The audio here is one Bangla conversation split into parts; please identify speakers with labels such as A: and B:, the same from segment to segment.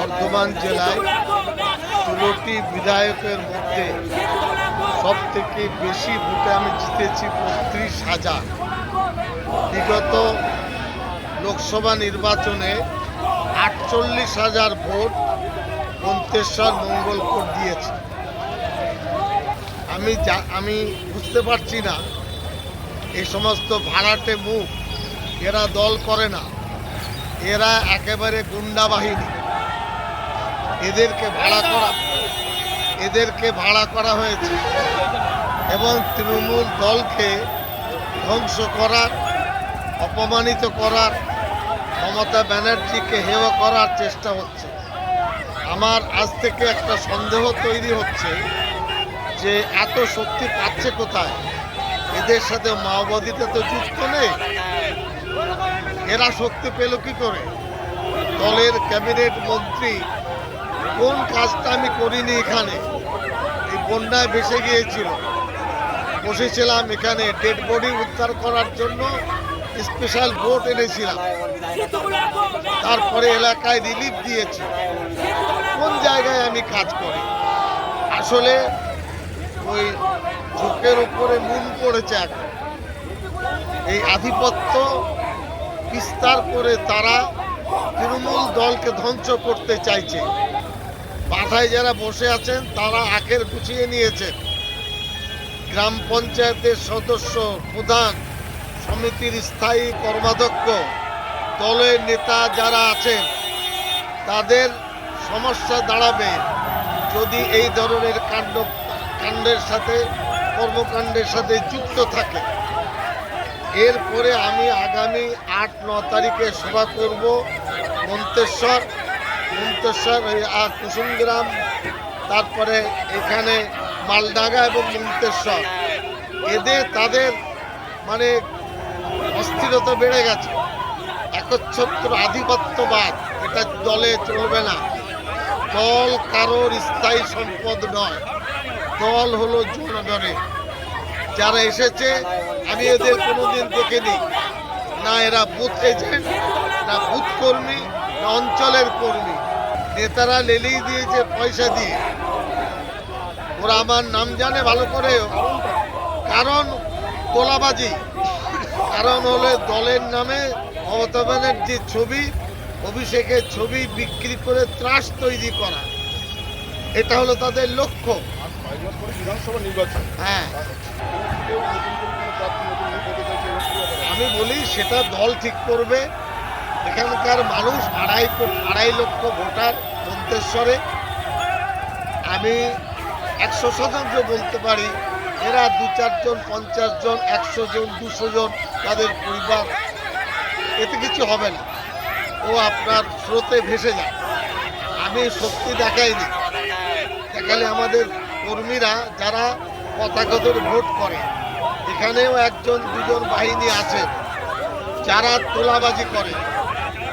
A: বর্ধমান জেলায় ষোলোটি বিধায়কের মধ্যে সব থেকে বেশি ভোটে আমি জিতেছি বত্রিশ হাজার। বিগত লোকসভা নির্বাচনে আটচল্লিশ হাজার ভোট মন্তেশ্বর মঙ্গলকোট দিয়েছে। আমি যা, আমি বুঝতে পারছি না, এই সমস্ত ভাড়াটে মুখ এরা দল করে না। এরা একেবারে গুন্ডা বাহিনী। এদেরকে ভাড়া করা, এদেরকে ভাড়া করা হয়েছে এবং তৃণমূল দলকে ধ্বংস করার, অপমানিত করার, মমতা ব্যানার্জিকে হেয় করার চেষ্টা হচ্ছে। আমার আজ থেকে একটা সন্দেহ তৈরি হচ্ছে যে এত শক্তি পাচ্ছে কোথায়? এদের সাথে মাওবাদীটা তো যুক্ত নেই। এরা শক্তি পেল কি করে? দলের ক্যাবিনেট মন্ত্রী কোন কাজটা আমি করিনি এখানে? এই বন্যায় ভেসে গিয়েছিল। বসেছিলাম এখানে ডেড বডি উদ্ধার করার জন্য স্পেশাল বোট এনেছিলাম। তারপরে এলাকায় রিলিফ দিয়েছি। কোন জায়গায় আমি কাজ করি? আসলে ওই ঝোঁকের উপরে মুন পড়েছে এখন। এই আধিপত্য বিস্তার করে তারা তৃণমূল দলকে ধ্বংস করতে চাইছে। মাথায় যারা বসে আছেন, তারা আখের গুছিয়ে নিয়েছেন। গ্রাম পঞ্চায়েতের সদস্য, প্রধান, সমিতির স্থায়ী কর্মাধ্যক্ষ, দলের নেতা যারা আছেন, তাদের সমস্যা দাঁড়াবে। যদি এই ধরনের কাণ্ড, কাণ্ডের সাথে, কর্মকাণ্ডের সাথে যুক্ত থাকে, এরপরে আমি আগামী আট, ন তারিখে সভা করব মন্তেশ্বর। কুসুমগ্রাম, তারপরে এখানে মালডাঙ্গা এবং মন্তেশ্বর এদের তাদের মানে অস্থিরতা বেড়ে গেছে। একচ্ছত্র আধিপত্যবাদ, এটা দলে চলবে না। দল কারোর স্থায়ী সম্পদ নয়। দল হলো জনগণের। যারা এসেছে, আমি এদের কোনোদিন দেখিনি। না এরা বুথ এজেন্ট না বুথ কর্মী, না অঞ্চলের কর্মী। নেতারা লেলেই দিয়েছে পয়সা দিয়ে। ওরা আমার নাম জানে ভালো করে। কারণ তোলাবাজি। কারণ হলে দলের নামে মমতা ব্যানার্জির ছবি, অভিষেকের ছবি বিক্রি করে ত্রাস তৈরি করা। এটা হলো তাদের লক্ষ্য। হ্যাঁ? আমি বলি সেটা দল ঠিক করবে। এখানকার মানুষ আড়াই আড়াই লক্ষ ভোটার। মন্তেশ্বরে আমি একশো শতাংশ বলতে পারি, এরা দু চারজন পঞ্চাশ জন, একশো জন, দুশো জন তাদের পরিবার। এতে কিছু হবে না। ও আপনার স্রোতে ভেসে যায়। আমি শক্তি দেখাইনি। দেখালে আমাদের কর্মীরা যারা পতাকা ধরে ভোট করে, এখানেও একজন, দুজন বাহিনী আছে, যারা তোলাবাজি করে,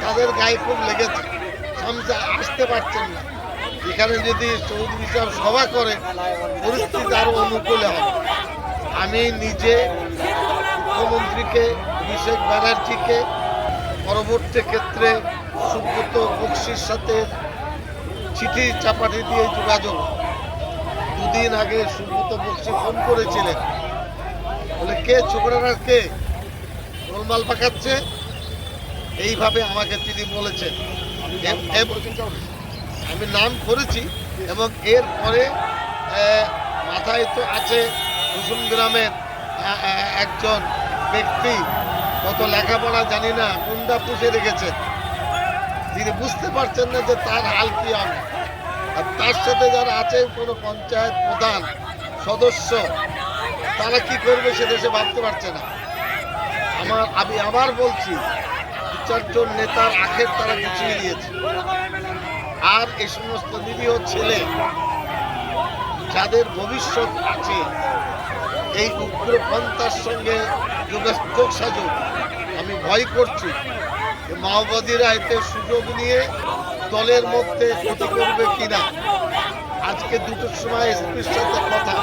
A: তাদের গায়ে খুব লেগেছে। সামনে আসতে পারছেন না। এখানে যদি চৌধুরী সাহেব সভা করে, পরিস্থিতি আরও অনুকূলে হবে। আমি নিজে মুখ্যমন্ত্রীকে, অভিষেক ব্যানার্জিকে, পরবর্তী ক্ষেত্রে সুব্রত বক্সির সাথে চিঠি চাপাটি দিয়ে যোগাযোগ দুদিন আগে সুব্রত বক্সি ফোন করেছিলেন। বলে, কে? ছোকরারা কে? গোলমাল পাকাচ্ছে? এইভাবে আমাকে তিনি বলেছেন। আমি নাম করেছি এবং এর পরে মাথায় তো আছে কুসুম গ্রামের একজন ব্যক্তি, কত লেখাপড়া জানি না, গুন্ডা পুষে রেখেছেন তিনি বুঝতে পারছেন না যে তার হাল কি হবে। আর তার সাথে যারা আছে, কোনো পঞ্চায়েত প্রধান সদস্য, তারা কি করবে সে দেশে ভাবতে পারছে না। আমার আমি আবার বলছি চারজন নেতার আখের তারা গুছিয়ে দিয়েছে। আর এই সমস্ত নিরীহ ছেলে যাদের ভবিষ্যৎ আছে, এই উগ্রপন্থার সঙ্গে যোগাযোগ সাজুক। আমি ভয় করছি মাওবাদীরা এতে সুযোগ নিয়ে দলের মধ্যে ক্ষতি করবে কিনা। আজকে দুটোর সময় এসপির সাথে কথা।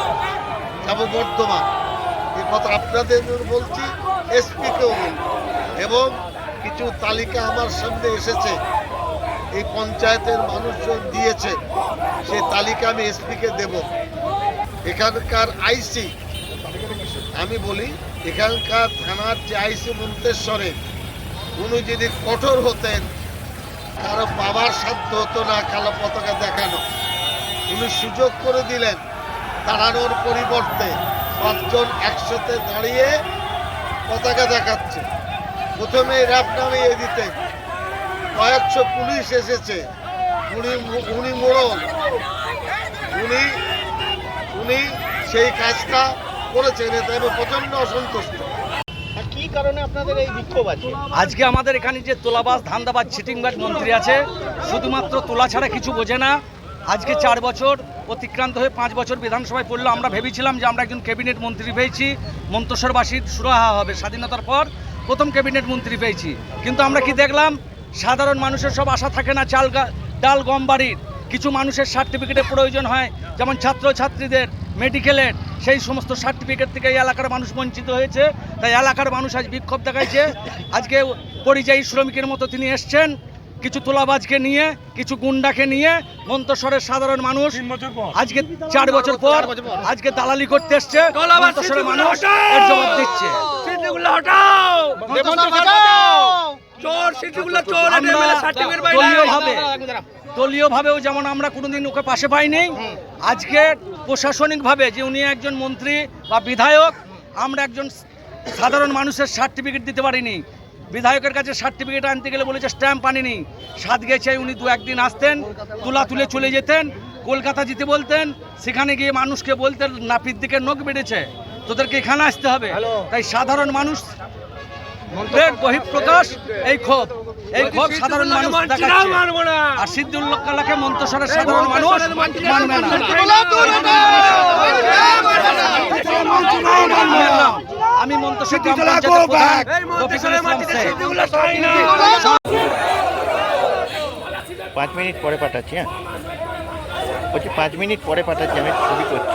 A: যাব বর্ধমান। এই কথা আপনাদের বলছি, এসপিকেও বলব এবং কিছু তালিকা আমার সামনে এসেছে। এই পঞ্চায়েতের মানুষজন দিয়েছে। সে তালিকা আমি এসপিকে দেব। এখানকার আইসি, আমি বলি, এখানকার থানার যে আইসি মন্তেশ্বরে, উনি যদি কঠোর হতেন, কারও বাবার সাধ্য হতো না কালো পতাকা দেখানো। উনি সুযোগ করে দিলেন দাঁড়ানোর পরিবর্তে পাঁচজন একসাথে দাঁড়িয়ে পতাকা দেখাচ্ছে। প্রথমে র্যাপ নামিয়ে দিতেন কয়েকশো পুলিশ এসেছে। উনি উনি মোড়ল উনি উনি সেই কাজটা করেছেন এতে আমি প্রচণ্ড অসন্তুষ্ট।
B: আর কি কারণে আপনাদের এই বিক্ষোভ আছে?
C: আজকে আমাদের এখানে যে তোলাবাজ ধান্দাবাজ চিটিংবাজ মন্ত্রী আছে শুধুমাত্র তোলা ছাড়া কিছু বোঝে না। আজকে চার বছর অতিক্রান্ত হয়ে পাঁচ বছর বিধানসভায় পড়ল। আমরা ভেবেছিলাম যে আমরা একজন ক্যাবিনেট মন্ত্রী পেয়েছি মন্তসরবাসীর সুরাহা হবে। স্বাধীনতার পর প্রথম ক্যাবিনেট মন্ত্রী পেয়েছি। কিন্তু আমরা কি দেখলাম? সাধারণ মানুষের সব আশা থাকে না, চাল ডাল গম বাড়ির। কিছু মানুষের সার্টিফিকেটের প্রয়োজন হয়, যেমন ছাত্রছাত্রীদের মেডিকেলের সেই সমস্ত সার্টিফিকেট থেকে এই এলাকার মানুষ বঞ্চিত হয়েছে। তাই এলাকার মানুষ আজ বিক্ষোভ দেখাইছে। আজকে পরিযায়ী শ্রমিকের মতো তিনি এসছেন। কিছু তোলাবাজকে নিয়ে কিছু গুন্ডাকে নিয়ে মন্তসরের সাধারণ মানুষ আজকে চার বছর পর আজকে দালালি করতে এসছে মন্তসরের মানুষ এর জবাব দিচ্ছে। দলীয়ভাবেও যেমন আমরা কোনোদিন ওকে পাশে পাইনি আজকে প্রশাসনিকভাবে যে উনি একজন মন্ত্রী বা বিধায়ক আমরা একজন সাধারণ মানুষের সার্টিফিকেট দিতে পারিনি বিধায়কের কাছে সার্টিফিকেট আনতে গেলে বলেছে স্ট্যাম্প আনিনি। সাত গেছে উনি দু একদিন আসতেন তুলা তুলে চলে যেতেন কলকাতা যেতে বলতেন সেখানে গিয়ে মানুষকে বলতেন নাপির দিকে নখ বেড়েছে তোদেরকে এখানে আসতে হবে। তাই সাধারণ মানুষ বহিঃপ্রকাশ এই ক্ষোভ এই ক্ষোভ সাধারণ মানুষ দেখাচ্ছে। আর সিদ্দুল্লাহ কালাকে মন্তসরের সাধারণ মানুষ মানবে না। আমি।
B: পাঁচ মিনিট পরে পাঠাচ্ছি হ্যাঁ। বলছি পাঁচ মিনিট পরে পাঠাচ্ছি আমি ছবি করছি।